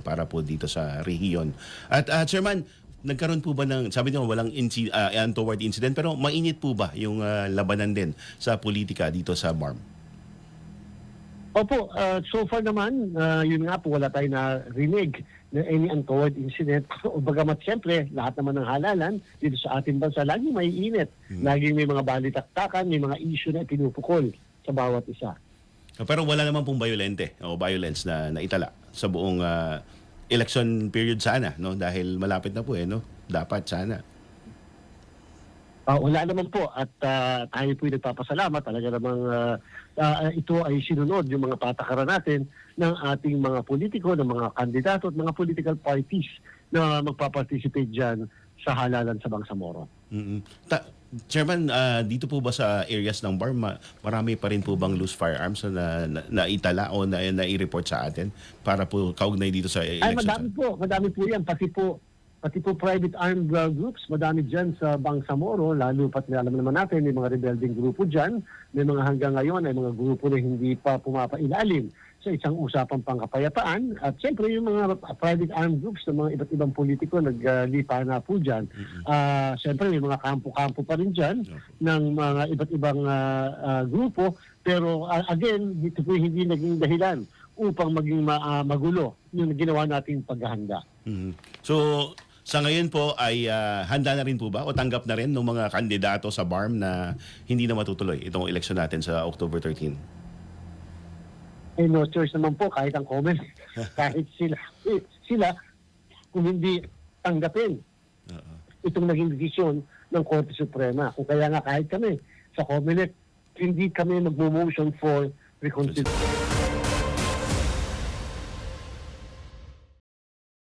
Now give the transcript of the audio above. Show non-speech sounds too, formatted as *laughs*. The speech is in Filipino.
para po dito sa rehiyon. At uh, Chairman, nagkaroon po ba ng, sabi niyo walang inci- ah, untoward incident, pero mainit po ba yung ah, labanan din sa politika dito sa BARM? Opo, uh, so far naman, uh, yun nga po, wala tayo na rinig na any untoward incident. *laughs* o bagamat siyempre, lahat naman ng halalan dito sa ating bansa, laging may init. Laging may mga balitaktakan, may mga issue na pinupukol sa bawat isa. Pero wala naman pong violente o violence na naitala sa buong ah, election period sana, no? Dahil malapit na po eh, no? Dapat sana. Ah, wala naman po at ah, tayo po nagpapasalamat talaga namang ah, ah, ito ay sinunod yung mga patakaran natin ng ating mga politiko, ng mga kandidato at mga political parties na magpaparticipate dyan sa halalan sa Bangsamoro. mm Ta- Chairman, ah, dito po ba sa areas ng BARM, ma- marami pa rin po bang loose firearms na, na, naitala o na, na-report sa atin para po kaugnay dito sa Ay, election? madami po. Madami po yan. Pati po, pati po private armed uh, groups, madami dyan sa Bangsamoro, lalo pat alam naman natin, may mga rebelding grupo dyan. May mga hanggang ngayon ay mga grupo na hindi pa pumapailalim sa isang usapang pangkapayapaan. At siyempre yung mga private armed groups ng mga iba't ibang politiko naglipa na po dyan. Ah, siyempre may mga kampo-kampo pa rin dyan ng mga iba't ibang ah, ah, grupo. Pero ah, again, ito po hindi naging dahilan upang maging ma- ah, magulo yung ginawa nating paghahanda. Mhm. So, sa ngayon po ay ah, handa na rin po ba o tanggap na rin ng mga kandidato sa BARM na hindi na matutuloy itong election natin sa October 13? Eh no choice naman po kahit ang comment. *laughs* kahit sila, eh, sila kung hindi tanggapin Oo. itong naging desisyon ng Korte Suprema. Kung kaya nga kahit kami sa COMELEC, hindi kami mag-motion for reconsideration.